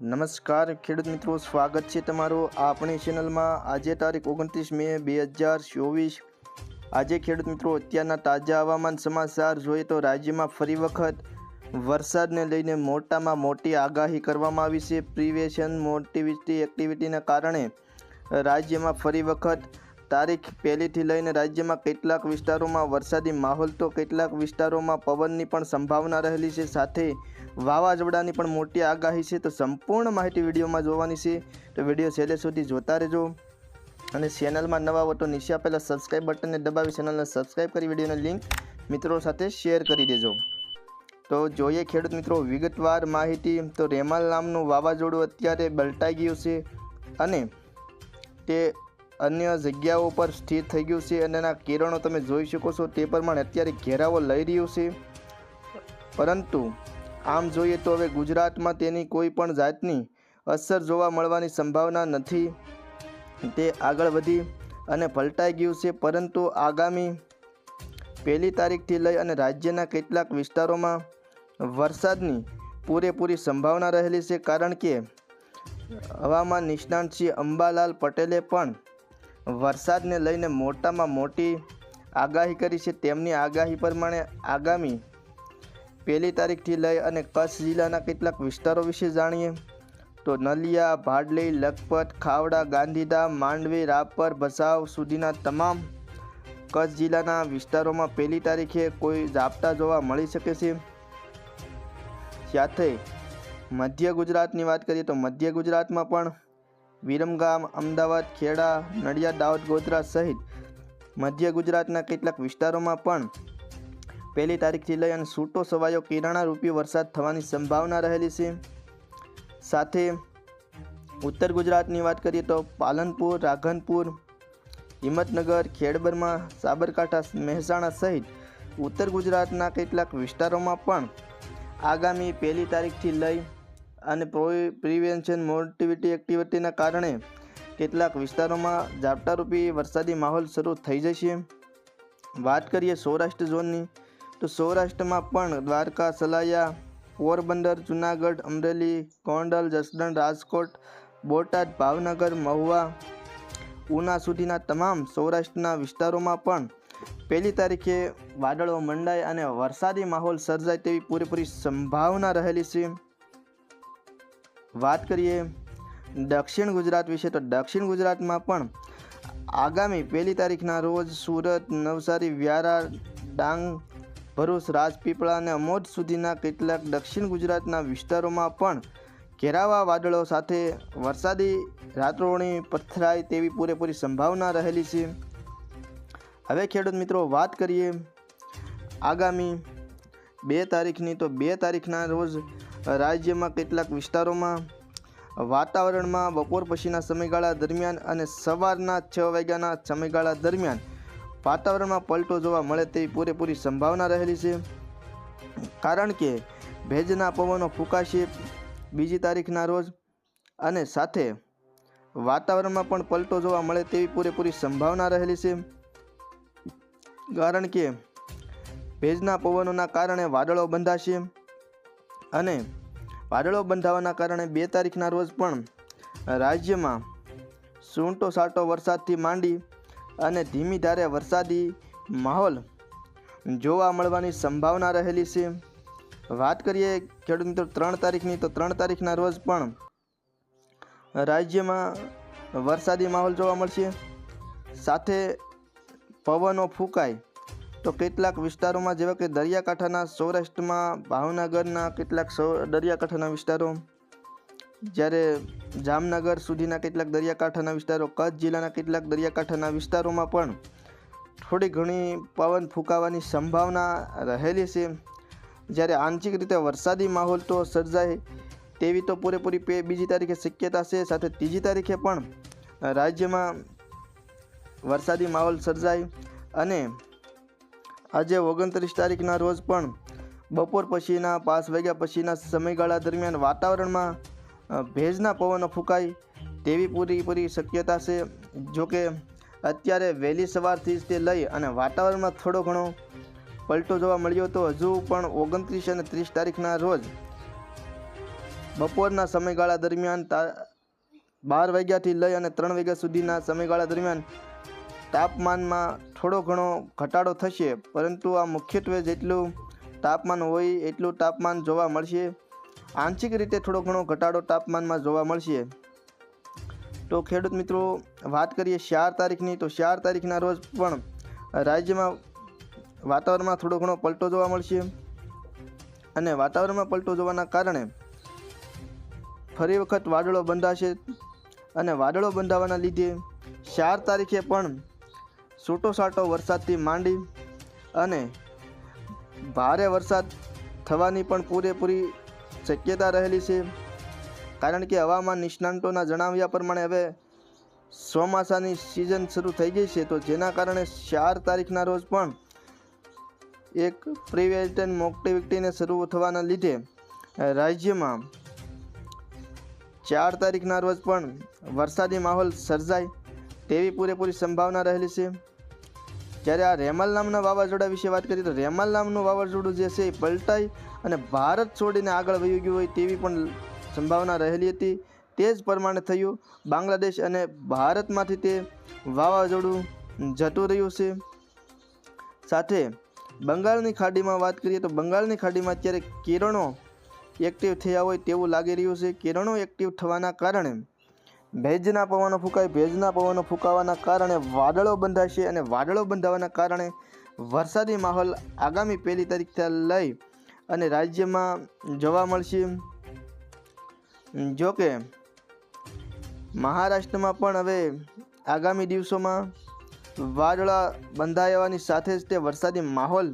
નમસ્કાર, ખેડૂત મિત્રો, સ્વાગત છે તમારું આપણી ચેનલમાં. આજે તારીખ ઓગણત્રીસ મે બે હજાર ચોવીસ. આજે ખેડૂત મિત્રો, અત્યારના તાજા હવામાન સમાચાર જોઈએ તો રાજ્યમાં ફરી વખત વરસાદને લઈને મોટામાં મોટી આગાહી કરવામાં આવી છે. પ્રિવેશન મોટિવિટી એક્ટિવિટીના કારણે રાજ્યમાં ફરી વખત તારીખ પહેલીથી લઈને રાજ્યમાં કેટલાક વિસ્તારોમાં વરસાદી માહોલ તો કેટલાક વિસ્તારોમાં પવનની પણ સંભાવના રહેલી છે. સાથે વાવાઝોડાની પણ મોટી આગાહી છે. તો સંપૂર્ણ માહિતી વિડીયોમાં જોવાની છે. તો વીડિયો છેલ્લે સુધી જોતા રહેજો. અને ચેનલમાં નવા હો તો નીચે પહેલાં સબસ્ક્રાઈબ બટનને દબાવી ચેનલને સબસ્ક્રાઈબ કરી વિડીયોની લિંક મિત્રો સાથે શેર કરી દેજો. તો જોઈએ ખેડૂત મિત્રો વિગતવાર માહિતી. તો રેમાલ નામનું વાવાઝોડું અત્યારે બલટાઈ ગયું છે. અને તે અન્ય જગ્યાઓ પર સ્થિર થઈ ગયું છે અને એના કિરણો તમે જોઈ શકો છો તે પ્રમાણે અત્યારે ઘેરાવો લઈ રહ્યું છે. પરંતુ આમ જોઈએ તો હવે ગુજરાતમાં તેની કોઈ પણ જાતની અસર જોવા મળવાની સંભાવના નથી. તે આગળ વધી અને પલટાઈ ગયું છે, પરંતુ આગામી પહેલી તારીખથી લઈ અને રાજ્યના કેટલાક વિસ્તારોમાં વરસાદની પૂરેપૂરી સંભાવના રહેલી છે, કારણ કે હવામાન નિષ્ણાંત શ્રી અંબાલાલ પટેલે પણ વરસાદને લઈને મોટામાં મોટી આગાહી કરી છે. તેમની આગાહી પ્રમાણે આગામી પહેલી તારીખથી લઈ અને કચ્છ જિલ્લાના કેટલાક વિસ્તારો વિશે જાણીએ તો નલિયા, ભાડલી, લખપત, ખાવડા, ગાંધીધામ, માંડવી, રાપર, ભસાવ સુધીના તમામ કચ્છ જિલ્લાના વિસ્તારોમાં પહેલી તારીખે કોઈ ઝાપટા જોવા મળી શકે છે. સાથે મધ્ય ગુજરાતની વાત કરીએ તો મધ્ય ગુજરાતમાં પણ વિરમગામ, અમદાવાદ, ખેડા, નડિયાદ, દાહોદ, ગોધરા સહિત મધ્ય ગુજરાતના કેટલાક વિસ્તારોમાં પણ પહેલી તારીખથી લઈ અને છૂટો સવાયો કિરાણા રૂપી વરસાદ થવાની સંભાવના રહેલી છે. સાથે ઉત્તર ગુજરાતની વાત કરીએ તો પાલનપુર, રાધનપુર, હિંમતનગર, ખેડબરમાં, સાબરકાંઠા, મહેસાણા સહિત ઉત્તર ગુજરાતના કેટલાક વિસ્તારોમાં પણ આગામી પહેલી તારીખથી લઈ અને પ્રિવેન્શન મોટિવિટી એક્ટિવિટીના કારણે કેટલાક વિસ્તારોમાં ઝાપટારૂપી વરસાદી માહોલ શરૂ થઈ જશે વાત કરીએ સૌરાષ્ટ્ર ઝોનની, તો સૌરાષ્ટ્રમાં પણ દ્વારકા, સલાયા, પોરબંદર, જુનાગઢ, અમરેલી, ગોંડલ, જસદણ, રાજકોટ, બોટાદ, ભાવનગર, મહુવા, ઉના સુધીના તમામ સૌરાષ્ટ્રના વિસ્તારોમાં પણ પહેલી તારીખે વાદળો મંડાય અને વરસાદી માહોલ સર્જાય તેવી પૂરેપૂરી સંભાવના રહેલી છે. વાત કરીએ દક્ષિણ ગુજરાત વિશે, તો દક્ષિણ ગુજરાતમાં પણ આગામી પહેલી તારીખના રોજ સુરત, નવસારી, વ્યારા, ડાંગ, ભરૂચ, રાજપીપળા અને અમોદ સુધીના કેટલાક દક્ષિણ ગુજરાતના વિસ્તારોમાં પણ ઘેરાવા વાદળો સાથે વરસાદી રાત્રોણી પથરાય તેવી પૂરેપૂરી સંભાવના રહેલી છે. હવે ખેડૂત મિત્રો, વાત કરીએ આગામી બે તારીખની, તો બે તારીખના રોજ રાજ્યમાં કેટલાક વિસ્તારોમાં વાતાવરણમાં બપોર પછીના સમયગાળા દરમિયાન અને સવારના છ વાગ્યાના સમયગાળા દરમિયાન વાતાવરણમાં પલટો જોવા મળે તેવી પૂરેપૂરી સંભાવના રહેલી છે. કારણ કે ભેજના પવનો ફૂંકાશે બીજી તારીખના રોજ અને સાથે વાતાવરણમાં પણ પલટો જોવા મળે તેવી પૂરેપૂરી સંભાવના રહેલી છે. કારણ કે ભેજના પવનોના કારણે વાદળો બંધાશે અને વાદળો બંધાવાના કારણે બે તારીખના રોજ પણ રાજ્યમાં સૂંટો સાટો વરસાદથી માંડી અને ધીમી ધારે વરસાદી માહોલ જોવા મળવાની સંભાવના રહેલી છે. વાત કરીએ ખેડૂત મિત્રો, ત્રણ તારીખની તો ત્રણ તારીખના રોજ પણ રાજ્યમાં વરસાદી માહોલ જોવા મળશે. સાથે પવનો ફૂંકાય તો કેટલાક વિસ્તારોમાં, જેવા કે દરિયાકાંઠાના સૌરાષ્ટ્રમાં, ભાવનગરના કેટલાક દરિયાકાંઠાના વિસ્તારો, જ્યારે જામનગર સુધીના કેટલાક દરિયાકાંઠાના વિસ્તારો, કચ્છ જિલ્લાના કેટલાક દરિયાકાંઠાના વિસ્તારોમાં પણ થોડી ઘણી પવન ફૂંકાવાની સંભાવના રહેલી છે. જ્યારે આંશિક રીતે વરસાદી માહોલ તો સર્જાય તેવી તો પૂરેપૂરી બીજી તારીખે શક્યતા છે. સાથે ત્રીજી તારીખે પણ રાજ્યમાં વરસાદી માહોલ સર્જાય અને આજે ઓગણત્રીસ તારીખના રોજ પણ બપોર પછીના પાંચ વાગ્યા પછીના સમયગાળા દરમિયાન વાતાવરણમાં ભેજના પવનો ફૂંકાય તેવી પૂરેપૂરી શક્યતા છે. જોકે અત્યારે વહેલી સવારથી જ તે લઈ અને વાતાવરણમાં થોડો ઘણો પલટો જોવા મળ્યો તો હજુ પણ ઓગણત્રીસ અને ત્રીસ તારીખના રોજ બપોરના સમયગાળા દરમિયાન બાર વાગ્યાથી લઈ અને ત્રણ વાગ્યા સુધીના સમયગાળા દરમિયાન તાપમાનમાં થોડો ઘણો ઘટાડો થશે, પરંતુ આ મુખ્યત્વે જેટલું તાપમાન હોય એટલું તાપમાન જોવા મળશે. આંશિક રીતે થોડો ઘણો ઘટાડો તાપમાનમાં જોવા મળશે. તો ખેડૂત મિત્રો, વાત કરીએ ચાર તારીખની, તો ચાર તારીખના રોજ પણ રાજ્યમાં વાતાવરણમાં થોડો ઘણો પલટો જોવા મળશે. અને વાતાવરણમાં પલટો જોવાના કારણે ફરી વખત વાદળો બંધાશે. અને વાદળો બંધાવાના લીધે ચાર તારીખે પણ છૂટો છાંટો વરસાદથી માંડી અને ભારે વરસાદ થવાની પણ પૂરેપૂરી શક્યતા રહેલી છે. કારણ કે હવામાન નિષ્ણાંતોના જણાવ્યા પ્રમાણે હવે ચોમાસાની સિઝન શરૂ થઈ ગઈ છે, તો જેના કારણે ચાર તારીખના રોજ પણ એક પ્રિવેટન મોક્ટિવિટીને શરૂ થવાના લીધે રાજ્યમાં ચાર તારીખના રોજ પણ વરસાદી માહોલ સર્જાય તેવી પૂરેપૂરી સંભાવના રહેલી છે. જ્યારે આ રેમાલ નામના વાવાઝોડા વિશે વાત કરીએ તો રેમાલ નામનું વાવાઝોડું જે છે એ પલટાઈ અને ભારત છોડીને આગળ વહી ગયું હોય તેવી પણ સંભાવના રહેલી હતી. તે જ પ્રમાણે થયું. બાંગ્લાદેશ અને ભારતમાંથી તે વાવાઝોડું જતું રહ્યું છે. સાથે બંગાળની ખાડીમાં વાત કરીએ તો બંગાળની ખાડીમાં અત્યારે કિરણો એક્ટિવ થયા હોય તેવું લાગી રહ્યું છે. કિરણો એક્ટિવ થવાના કારણે ભેજના પવનો ફૂંકાય. ભેજના પવનો ફૂંકાવાના કારણે વાદળો બંધાશે અને વાદળો બંધાવાના કારણે વરસાદી માહોલ આગામી પહેલી તારીખથી લઈ અને રાજ્યમાં જોવા મળશે. જોકે મહારાષ્ટ્રમાં પણ હવે આગામી દિવસોમાં વાદળા બંધાયાની સાથે જ તે વરસાદી માહોલ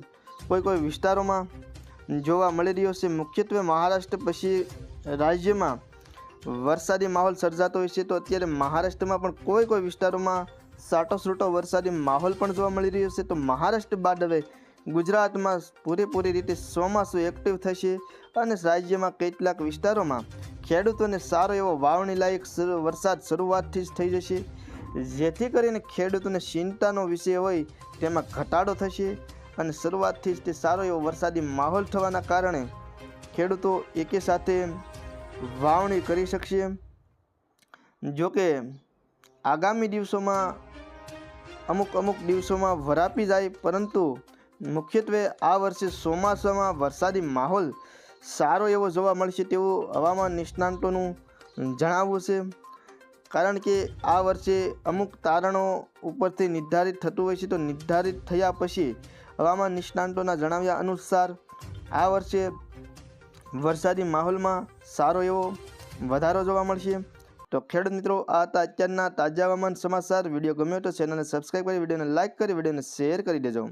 કોઈ કોઈ વિસ્તારોમાં જોવા મળી રહ્યો છે. મુખ્યત્વે મહારાષ્ટ્ર પછી રાજ્યમાં વરસાદી માહોલ સર્જાતો હોય છે, તો અત્યારે મહારાષ્ટ્રમાં પણ કોઈ કોઈ વિસ્તારોમાં સાટો સૂટો વરસાદી માહોલ પણ જોવા મળી રહ્યો છે. તો મહારાષ્ટ્ર બાદ હવે ગુજરાતમાં પૂરેપૂરી રીતે ચોમાસું એક્ટિવ થશે અને રાજ્યમાં કેટલાક વિસ્તારોમાં ખેડૂતોને સારો એવો વાવણી લાયક વરસાદ શરૂઆતથી જ થઈ જશે. જેથી કરીને ખેડૂતોને ચિંતાનો વિષય હોય, તેમાં ઘટાડો થશે અને શરૂઆતથી જ તે સારો એવો વરસાદી માહોલ થવાના કારણે ખેડૂતો એકે સાથે વાવણી કરી શકશે જોકે આગામી દિવસોમાં અમુક અમુક દિવસોમાં વરાપી જાય, પરંતુ મુખ્યત્વે આ વર્ષે ચોમાસામાં વરસાદી માહોલ સારો એવો જોવા મળશે તેવું હવામાન નિષ્ણાંતોનું જણાવવું છે. કારણ કે આ વર્ષે અમુક તારણો ઉપરથી નિર્ધારિત થતું હોય છે, તો નિર્ધારિત થયા પછી હવામાન નિષ્ણાંતોના જણાવ્યા અનુસાર આ વર્ષે વરસાદી માહોલમાં સારો એવો વધારો જોવા મળશે. તો ખેડૂત મિત્રો, આ હતા અત્યારના તાજા હવામાન સમાચાર. વીડિયો ગમ્યો તો ચેનલને સબસ્ક્રાઈબ કરી, વિડીયોને લાઇક કરી, વિડીયોને શેર કરી દેજો.